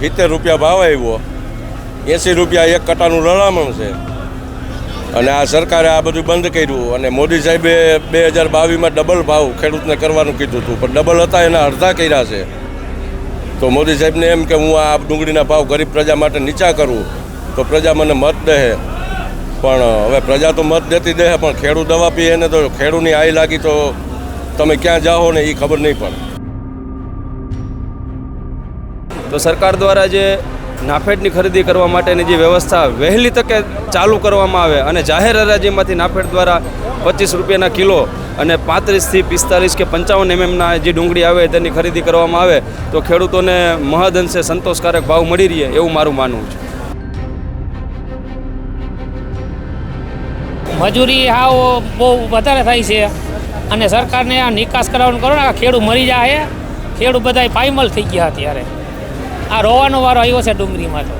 સિત્તેર રૂપિયા ભાવ આવ્યો. એંસી રૂપિયા એક કટાનું લડામણ છે. અને આ સરકારે આ બધું બંધ કર્યું અને મોદી સાહેબે બે હજાર બાવીસમાં ડબલ ભાવ ખેડૂતને કરવાનું કીધું હતું. પણ ડબલ હતા, એના અડધા કર્યા છે. તો મોદી સાહેબને એમ કે હું આ ડુંગળીના ભાવ ગરીબ પ્રજા માટે નીચા કરું, તો પ્રજા મને મત દે. પણ હવે પ્રજા તો મત દેતી દે, પણ ખેડૂત દવા પીએ ને તો ખેડૂતની આઈ લાગી તો તમે ક્યાં જાઓ ને એ ખબર નહીં પડે. તો સરકાર દ્વારા જે નાફેડની ખરીદી કરવા માટેની જે વ્યવસ્થા વહેલી તકે ચાલુ કરવામાં આવે અને જાહેર હરાજીમાંથી નાફેડ દ્વારા પચીસ રૂપિયાના કિલો અને પાંત્રીસથી પિસ્તાલીસ કે પંચાવન એમએમના જે ડુંગળી આવે તેની ખરીદી કરવામાં આવે, તો ખેડૂતોને મહદઅંશે સંતોષકારક ભાવ મળી રહે એવું મારું માનવું છે. મજૂરી હાવ બહુ વધારે થાય છે અને સરકારને આ નિકાસ કરાવવાનું કરો ને ખેડૂત મરી જાય ખેડૂત બધા પાયમલ થઈ ગયા અત્યારે. આ રોવાનો વારો આવ્યો છે ડુંગળીમાં તો.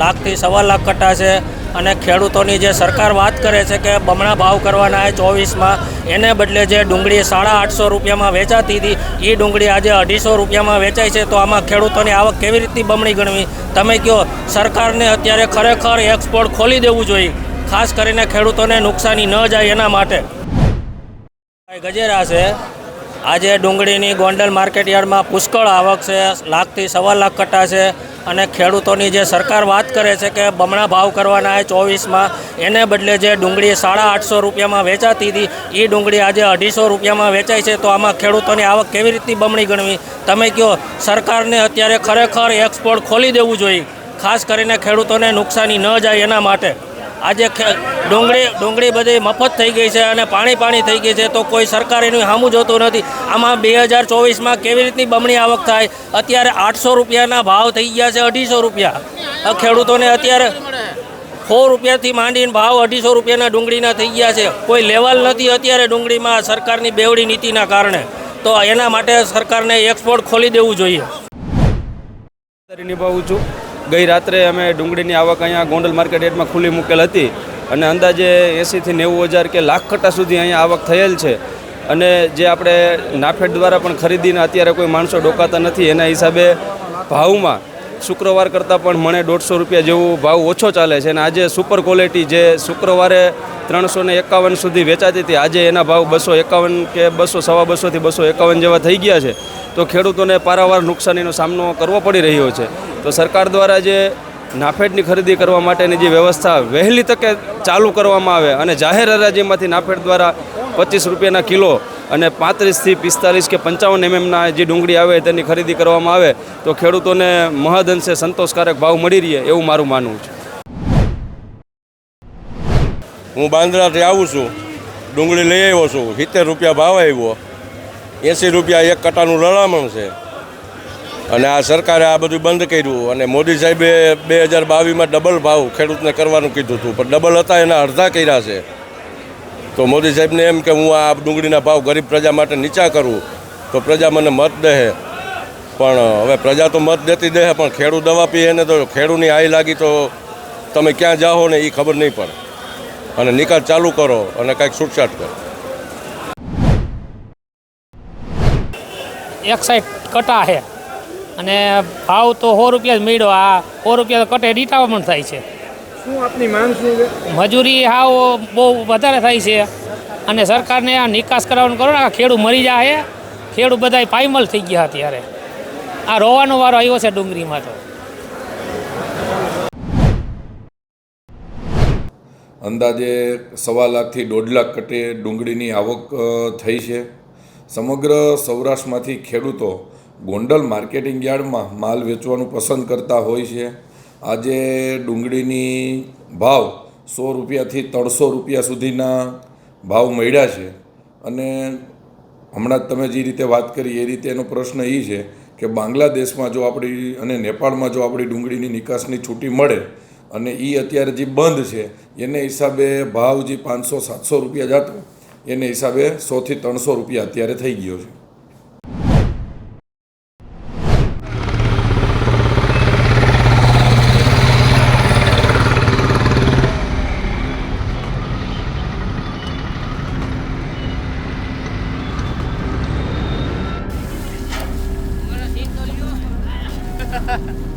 લાખથી સવા લાખ કટ્ટા છે અને ખેડૂતોની જે સરકાર વાત કરે છે કે બમણા ભાવ કરવાના એ ચોવીસમાં, એને બદલે જે ડુંગળી સાડા આઠસો રૂપિયામાં વેચાતી હતી એ ડુંગળી આજે અઢીસો રૂપિયામાં વેચાય છે. તો આમાં ખેડૂતોની આવક કેવી રીતની બમણી ગણવી? તમે કહો સરકારને અત્યારે ખરેખર એક્સપોર્ટ ખોલી દેવું જોઈએ, ખાસ કરીને ખેડૂતોને નુકસાની ન જાય એના માટે. ગજેરા છે. આજે ડુંગળીની ગોંડલ માર્કેટ યાર્ડમાં પુષ્કળ આવક છે, લાખથી સવા લાખ કટ્ટા છે અને ખેડૂતોની જે સરકાર વાત કરે છે કે બમણા ભાવ કરવાના છે ચોવીસમાં, એને બદલે જે ડુંગળી સાડા આઠસો રૂપિયામાં વેચાતી હતી એ ડુંગળી આજે અઢીસો રૂપિયામાં વેચાય છે. તો આમાં ખેડૂતોની આવક કેવી રીતની બમણી ગણવી? તમે કહો સરકારને અત્યારે ખરેખર એક્સપોર્ટ ખોલી દેવું જોઈએ, ખાસ કરીને ખેડૂતોને નુકસાની ન જાય એના માટે. આજે ડુંગળી ડુંગળી બધી મફત થઈ ગઈ છે અને પાણી પાણી થઈ ગઈ છે. તો કોઈ સરકાર એનું સામું જોતું નથી. આમાં બે હજાર ચોવીસમાં કેવી રીતની બમણી આવક થાય? અત્યારે આઠસો રૂપિયાના ભાવ થઈ ગયા છે અઢીસો રૂપિયા. ખેડૂતોને અત્યારે સો રૂપિયાથી માંડીને ભાવ અઢીસો રૂપિયાના ડુંગળીના થઈ ગયા છે. કોઈ લેવલ નથી અત્યારે ડુંગળીમાં સરકારની બેવડી નીતિના કારણે. તો એના માટે સરકારને એક્સપોર્ટ ખોલી દેવું જોઈએ. નિભાવું છું. ગઈ રાત્રે અમે ડુંગળીની આવક અહીંયા ગોંડલ માર્કેટ યાર્ડમાં ખુલ્લી મૂકેલ હતી. અને અંદાજે એંસીથી નેવું હજાર કે લાખ કટ્ટા સુધી અહીંયા આવક થયેલ છે. અને જે આપણે નાફેડ દ્વારા પણ ખરીદીને અત્યારે કોઈ માણસો ડોકાતા નથી, એના હિસાબે ભાવમાં શુક્રવાર કરતાં પણ મને દોઢસો રૂપિયા જેવું ભાવ ઓછો ચાલે છે. અને આજે સુપર ક્વોલિટી જે શુક્રવારે ત્રણસો ને એકાવન સુધી વેચાતી હતી, આજે એના ભાવ બસો એકાવન કે બસો, સવા બસોથી બસો એકાવન જેવા થઈ ગયા છે. તો ખેડૂતોને પારાવાર નુકસાનીનો સામનો કરવો પડી રહ્યો છે. તો સરકાર દ્વારા જે નાફેડની ખરીદી કરવા માટેની જે વ્યવસ્થા વહેલી તકે ચાલુ કરવામાં આવે અને જાહેર હરાજીમાંથી નાફેડ દ્વારા પચીસ રૂપિયાના કિલો અને પાંત્રીસથી પિસ્તાલીસ કે પંચાવન એમએમના જે ડુંગળી આવે તેની ખરીદી કરવામાં આવે, તો ખેડૂતોને મહદઅંશે સંતોષકારક ભાવ મળી રહે એવું મારું માનવું છે. હું બાંદ્રાથી આવું છું, ડુંગળી લઈ આવ્યો છું, સિત્તેર રૂપિયા ભાવ આવ્યો, એંસી રૂપિયા એક કટાનું લડામણ છે. અને આ સરકારે આ બધું બંધ કર્યું અને મોદી સાહેબે બે હજાર બાવીસમાં ડબલ ભાવ ખેડૂતને કરવાનું કીધું હતું. પણ ડબલ હતા, એના અડધા કર્યા છે. તો મોદી સાહેબને એમ કે હું આ ડુંગળીના ભાવ ગરીબ પ્રજા માટે નીચા કરું, તો પ્રજા મને મત દે. પણ હવે પ્રજા તો મત દેતી દે, પણ ખેડૂત દવા પીએ ને તો ખેડૂતની આઈ લાગી તો તમે ક્યાં જાઓ ને એ ખબર નહીં પડે. અને નિકાલ ચાલુ કરો અને કાંઈક છૂટછાટ કરો. એક સાઈડ કટા છે અને ભાવ તો સો રૂપિયા જ મળ્યો. આ સો રૂપિયા તો કટે પણ થાય છે. શું આપની માંગ શું છે? મજૂરી હાવ બહુ વધારે થાય છે. અને સરકારને આ નિકાસ કરાવવાનું કરો ને આ ખેડૂત મરી જાય ખેડૂત બધા પાયમલ થઈ ગયા અત્યારે. આ રોવાનો વારો આવ્યો છે ડુંગળીમાં તો. અંદાજે સવા લાખથી દોઢ લાખ કટે ડુંગળીની આવક થઈ છે. સમગ્ર સૌરાષ્ટ્રમાંથી ખેડૂતો ગોંડલ માર્કેટિંગ યાર્ડમાં માલ વેચવાનું પસંદ કરતા હોય છે. આજે ડુંગળીની ભાવ સો રૂપિયાથી ત્રણસો રૂપિયા સુધીના ભાવ મળ્યા છે. અને હમણાં તમે જે રીતે વાત કરી, એ રીતે એનો પ્રશ્ન એ છે કે બાંગ્લાદેશમાં જો આપણી અને નેપાળમાં જો આપણી ડુંગળીની નિકાસની છૂટી મળે અને એ અત્યારે જે બંધ છે, એને હિસાબે ભાવ જે પાંચસો, સાતસો રૂપિયા જતો, એને હિસાબે સોથી ત્રણસો રૂપિયા અત્યારે થઈ ગયો છે. Ha ha ha.